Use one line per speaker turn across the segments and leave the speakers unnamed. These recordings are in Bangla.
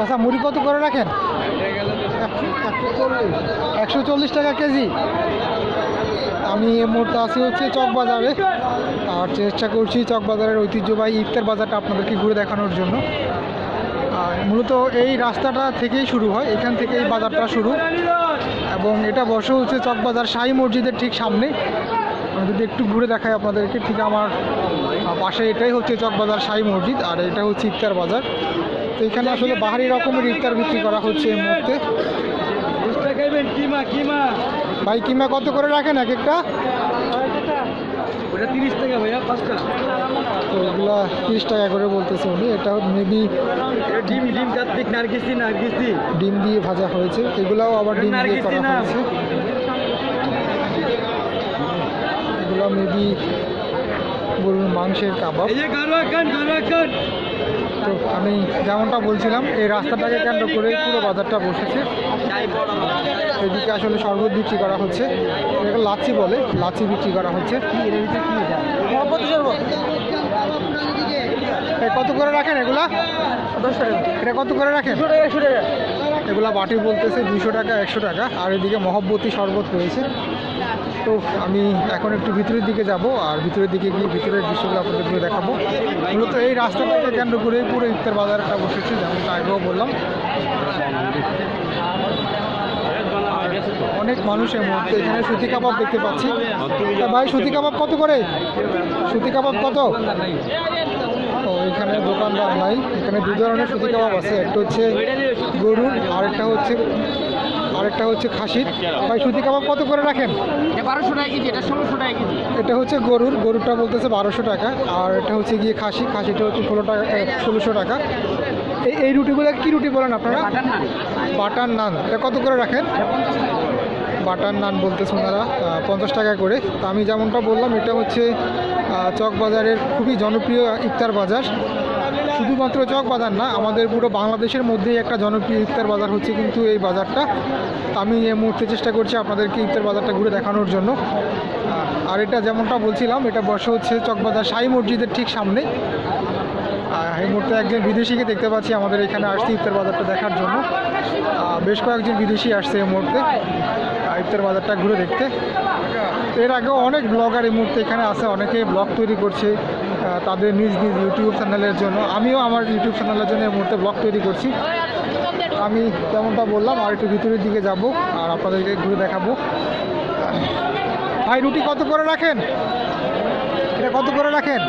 আচ্ছা মুড়ি কত করে রাখেন? একশো চল্লিশ টাকা কেজি। আমি এই মুহূর্তে আছি হচ্ছে চকবাজারে। আর চেষ্টা করছি চকবাজারের ঐতিহ্যবাহী ইফতার বাজারটা আপনাদেরকে ঘুরে দেখানোর জন্য। আর মূলত এই রাস্তাটা থেকেই শুরু হয়, এখান থেকে এই বাজারটা শুরু। এবং এটা বসে হচ্ছে চকবাজার শাহী মসজিদের ঠিক সামনে। আমি যদি একটু ঘুরে দেখাই আপনাদেরকে, ঠিক আমার পাশে এটাই হচ্ছে চকবাজার শাহী মসজিদ, আর এটা হচ্ছে ইফতার বাজার। তো এখানে আসলে বাহারি রকমের ইফতার বিক্রি করা হচ্ছে এই মুহূর্তে।
কিমা কিমা
ভাই কিমা কত করে রাখেন এক একটা?
ওটা তিরিশ টাকা ভাইয়া পাঁচটা
তো এগুলা তিরিশ টাকা করে বলতেছে উনি এটা মেবি
ডিম ডিম কার্তিক নার্গিসি নার্গিসি
ডিম দিয়ে ভাজা হয়েছে এগুলাও আবার ডিম দিয়ে
নার্গিসি
করা
না।
হয়েছে। এগুলো মেবি গরুর মাংসের কাবাব।
এই যে গারোয়া খান গারোয়া খান
তো আমি যেমনটা বলছিলাম এই রাস্তাটাকে কেন্দ্র করে পুরো বাজারটা বসেছে। এদিকে আসলে শরবত বিক্রি করা হচ্ছে। এটাকে লাচ্ছি বলে লাচি বিক্রি করা হচ্ছে। কত করে রাখেন এগুলা? এটা কত করে রাখেন? এগুলা বাটি বলতেছে দুশো টাকা একশো টাকা। আর এদিকে মহব্বতী শরবত রয়েছে। তো আমি এখন একটু ভিতরের দিকে যাব আর ভিতরের দিকে গিয়ে ভিতরের দৃশ্যগুলো আপনাদের ঘুরে দেখাবো। মূলত এই রাস্তাটাকে কেন্দ্র করে পুরো ইফতার বাজারটা বসেছে, যেমনটা আগেও বললাম। অনেক মানুষ মানুষের মধ্যে এখানে সুতি কাবাব দেখতে পাচ্ছি। তা ভাই, সুতি কাবাব কত করে? সুতি কাবাব কত? ও, এখানে দোকানদার নাই। এখানে দু ধরনের সুতি কাবাব আছে। একটা হচ্ছে গরুর, আরেকটা হচ্ছে আরেকটা হচ্ছে খাসির। ভাই সুতি কাবাব কত করে রাখেন?
বারোশো টাকা কেজি এটা ষোলোশো টাকা কেজি।
এটা হচ্ছে গরুর গরুরটা বলতেছে বারোশো টাকা আর এটা হচ্ছে গিয়ে খাসি খাসিটা হচ্ছে ষোলো টাকা ষোলোশো টাকা। এই এই রুটিগুলো কী রুটি বলেন আপনারা?
বাটার নান।
এটা কত করে রাখেন? বাটার নান বলতেছে ওনারা পঞ্চাশ টাকা করে। তো আমি যেমনটা বললাম এটা হচ্ছে আহ, চক বাজারের খুবই জনপ্রিয় ইফতার বাজার। শুধুমাত্র চক বাজার না, আমাদের পুরো বাংলাদেশের মধ্যেই একটা জনপ্রিয় ইফতার বাজার হচ্ছে কিন্তু এই বাজারটা। আমি এই মুহূর্তে চেষ্টা করছি আপনাদেরকে ইফতার বাজারটা ঘুরে দেখানোর জন্য। আর এটা যেমনটা বলছিলাম, এটা বসে হচ্ছে চকবাজার সাই মসজিদের ঠিক সামনে। এই মুহূর্তে একজন বিদেশিকে দেখতে পাচ্ছি আমাদের এখানে আসছে ইফতার বাজারটা দেখার জন্য। বেশ কয়েকজন বিদেশি আসছে এই মুহূর্তে ইফতার বাজারটা ঘুরে দেখতে। এর আগেও অনেক ব্লগার এই মুহূর্তে এখানে আছে, অনেকে ব্লগ তৈরি করছে। তাদের নিজ নিজ ইউটিউব চ্যানেলের জন্য। আমিও আমার ইউটিউব চ্যানেলের জন্য এই মুহূর্তে ব্লগ তৈরি করছি। আমি যেমনটা বললাম, আর একটু ভিতরের দিকে যাব আর আপনাদেরকে ঘুরে দেখাবো। ভাই, রুটি কত করে রাখেন? এটা কত করে রাখেন?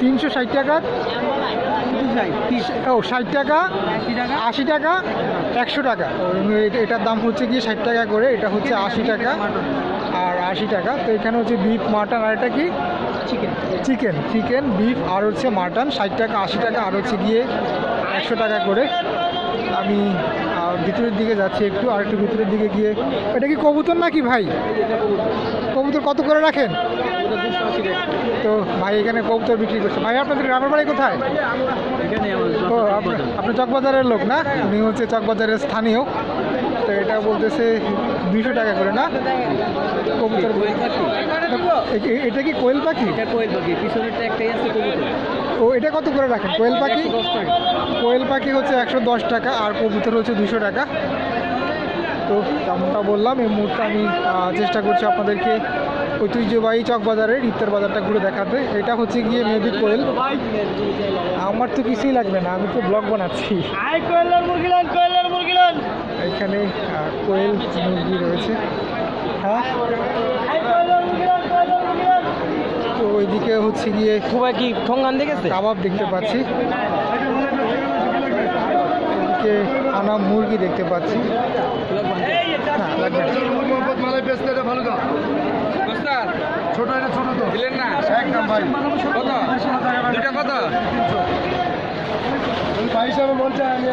তিনশো ষাট টাকা। ও, ষাট টাকা? আশি টাকা? একশো টাকা। এটার দাম হচ্ছে গিয়ে ষাট টাকা করে, এটা হচ্ছে আশি টাকা। আর আশি টাকা। তো এখানে হচ্ছে বিফ মাটন আর এটা কি? চিকেন চিকেন চিকেন বিফ আর হচ্ছে মাটন ষাট টাকা আশি টাকা আর হচ্ছে গিয়ে একশো টাকা করে। আমি ভিতরের দিকে যাচ্ছি একটু আর একটু ভিতরের দিকে গিয়ে। এটা কি কবুতর নাকি ভাই? কবুতর কত করে রাখেন? তো ভাই এখানে কবুতর বিক্রি করছে। ভাই আপনাদের গ্রামের বাড়ি কোথায়?
এখানে
ও আপনি আপনি চকবাজারের লোক না? উনি হচ্ছে চকবাজারের স্থানীয়। তো এটা বলতেছে দুশো টাকা করে না? কবুতর এটা কি কোয়েল পাখি?
এটা কোয়েল পাখি পিছনেরটা একটাই আছে কবুতর
ও এটা কত করে রাখেন? কোয়েল পাখি? কোয়েল পাখি হচ্ছে একশো দশ টাকা আর কবুতর হচ্ছে দুশো টাকা। তো তেমনটা বললাম এই মুহূর্তে আমি চেষ্টা করছি আপনাদেরকে ঐতিহ্যবাহী চকবাজারের ইফতার বাজারটা ঘুরে দেখাতে। এটা হচ্ছে গিয়ে মেবি কোয়েল। আমার তো কিছুই লাগবে না আমি তো ব্লগ বানাচ্ছি। এখানে কোয়েল মুরগি রয়েছে। হ্যাঁ তো ওইদিকে হচ্ছে গিয়ে
খুবই কি ঠোঙ্গান দেখেছে?
কাবাব দেখতে পাচ্ছি। এদিকে আনা মুরগি দেখতে পাচ্ছি।
ছোট এটা ছোট তো।
দিলেন না?
একদম ভাই।
কত? দুটা কত?
ভাই হিসাবে মন চায় আমি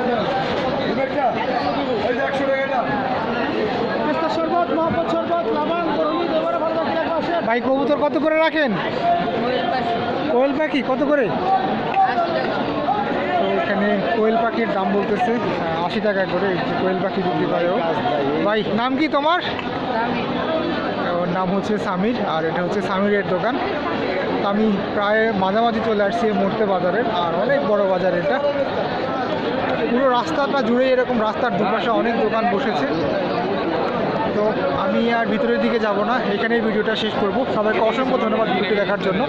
ভাই কবুতর কত করে রাখেন? কোয়েল পাখি কত করে? এখানে কোয়েল পাখির দাম বলতেছে আশি টাকা করে কোয়েল পাখি বিক্রি করে ও। ভাই নাম কি তোমার? ওর নাম হচ্ছে সামির আর এটা হচ্ছে সামিরের দোকান। আমি প্রায় মাঝামাঝি চলে আসছি মুহূর্তে বাজারের আর অনেক বড় বাজার এটা। পুরো রাস্তাটা জুড়ে এরকম রাস্তার দুপাশে অনেক দোকান বসেছে। তো আমি আর ভিতরের দিকে যাব না, এখানেই ভিডিওটা শেষ করব। সবাইকে অসংখ্য ধন্যবাদ ভিডিওটি দেখার জন্য।